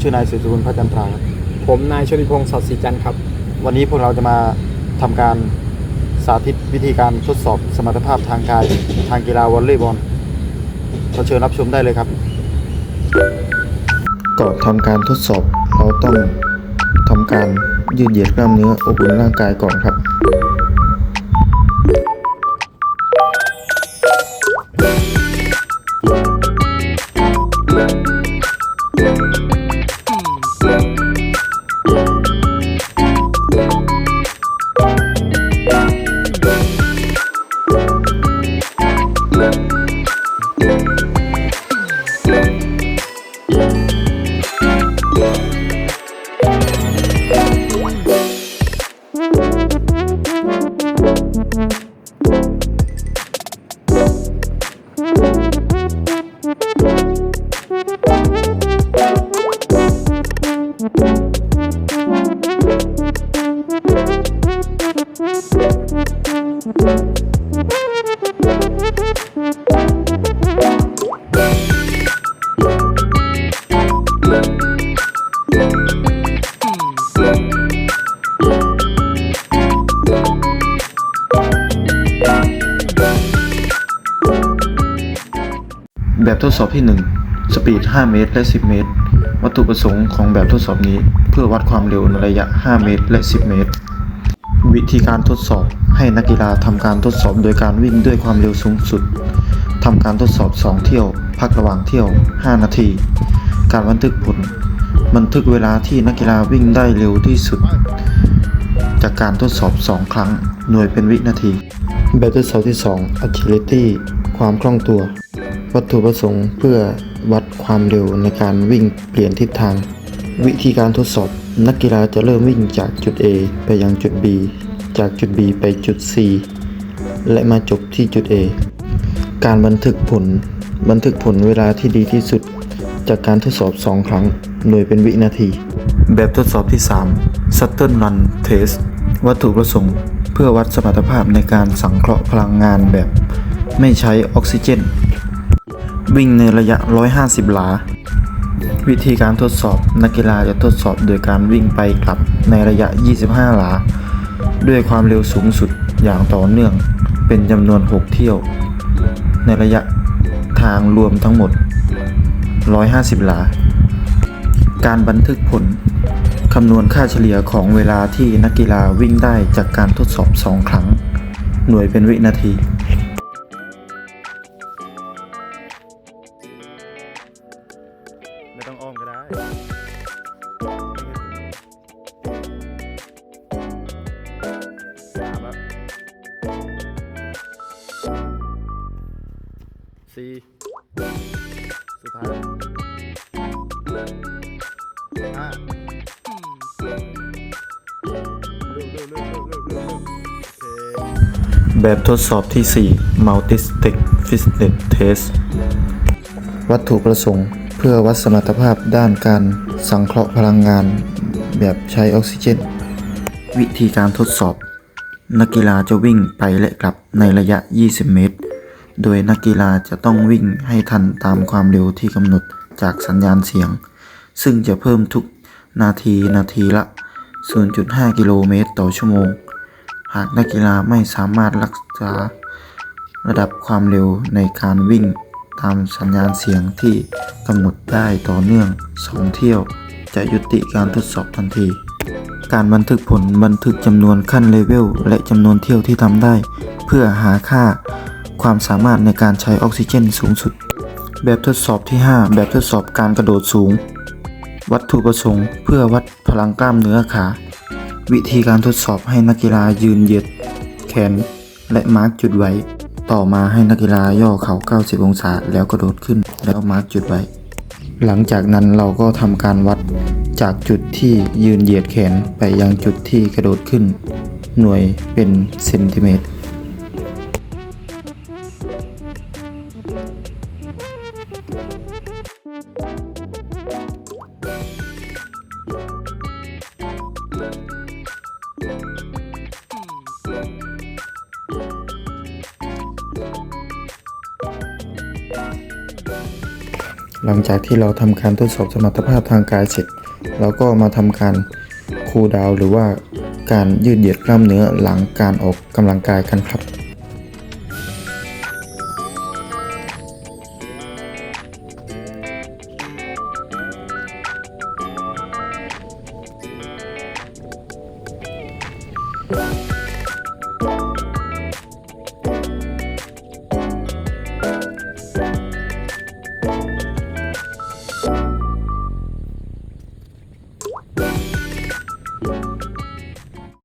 ชื่อนายสุริกุลพระจันทราครับผมนายชลิพงศ์สอดศรีจันทร์ครับ วันนี้พวกเราจะมาทำการสาธิตวิธีการทดสอบสมรรถภาพทางกายทางกีฬาวอลเลย์บอลขอเชิญรับชมได้เลยครับ ก่อนทำการทดสอบเราต้องทำการยืดเหยียดกล้ามเนื้ออบอุ่นร่างกายก่อนครับ แบบทดสอบที่ 1 สปีด 5 เมตร และ 10 เมตร วัตถุประสงค์ของแบบทดสอบนี้ เพื่อวัดความเร็วในระยะ 5 เมตร และ 10 เมตร วิธีการทดสอบให้นักกีฬาทำการทดสอบโดยการวิ่งด้วยความเร็วสูงสุดทำการทดสอบ 2 เที่ยว พักระหว่างเที่ยว 5 นาที การบันทึกผล บันทึกเวลาที่นักกีฬาวิ่งได้เร็วที่สุด จากการทดสอบ 2 ครั้ง หน่วยเป็นวินาที แบบทดสอบที่ 2 agility ความคล่องตัว วัตถุประสงค์เพื่อวัดความเร็วในการวิ่งเปลี่ยนทิศทาง วิธีการทดสอบ นักกีฬาจะเริ่มวิ่งจากจุด A ไปยังจุด B จากจุด B ไปจุด C และมาจบที่จุด A การบันทึกผล บันทึกผลเวลาที่ดีที่สุด จากการทดสอบ 2 ครั้ง หน่วยเป็นวินาที แบบทดสอบที่ 3 Shuttle Run Test วัตถุประสงค์ เพื่อวัดสมรรถภาพในการสังเคราะห์พลังงานแบบ ไม่ใช้ออกซิเจน วิ่งในระยะ 150 หลา วิธีการทดสอบนักกีฬาจะทดสอบโดยการวิ่งไปกลับในระยะ 25 หลา ด้วยความเร็วสูงสุดอย่างต่อเนื่องเป็นจำนวน 6 เที่ยว ในระยะทางรวมทั้งหมด 150 หลา การบันทึกผลคำนวณค่าเฉลี่ยของเวลาที่นักกีฬาวิ่งได้จากการทดสอบ 2 ครั้ง หน่วยเป็นวินาที สี่สุดท้ายห้าเร็วเร็วเร็วเร็วเร็วเร็วเร็วโอเคแบบทดสอบที่ 4 Multi-Stick Fitness Test วัตถุประสงค์ เพื่อวัดสมรรถภาพด้านการสังเคราะห์พลังงาน แบบใช้ออกซิเจน วิธีการทดสอบ นักกีฬาจะวิ่งไปและกลับในระยะ 20 เมตร โดยนักกีฬาจะต้องวิ่งให้ทันตามความเร็วที่กำหนดจากสัญญาณเสียง ซึ่งจะเพิ่มทุกนาทีนาทีละ 0.5 กิโลเมตรต่อชั่วโมง หากนักกีฬาไม่สามารถรักษาระดับความเร็วในการวิ่งตามสัญญาณเสียงที่กำหนดได้ต่อเนื่อง2เที่ยว จะยุติการทดสอบทันที การบันทึกผลบันทึกจำนวนขั้นเลเวลและจำนวนเที่ยวที่ทำได้ เพื่อหาค่า ความสามารถในการใช้ออกซิเจนสูงสุด แบบทดสอบที่ 5 แบบทดสอบการกระโดดสูง วัตถุประสงค์ เพื่อวัดพลังกล้ามเนื้อขา วิธีการทดสอบให้นักกีฬายืนเหยียด แขน และมาร์กจุดไว้ ต่อมาให้นักกีฬาย่อเข่า 90 องศาแล้วกระโดดขึ้นแล้วมาร์กจุดไว้ หลังจากนั้นเราก็ทำการวัดจากจุดที่ยืนเหยียดแขนไปยังจุดที่กระโดดขึ้น หน่วยเป็นเซนติเมตร หลังจากที่เราทำการทดสอบสมรรถภาพทางกายเสร็จ เราก็มาทำการคูลดาวหรือว่าการยืดเหยียดกล้ามเนื้อหลังการออกกำลังกายกันครับ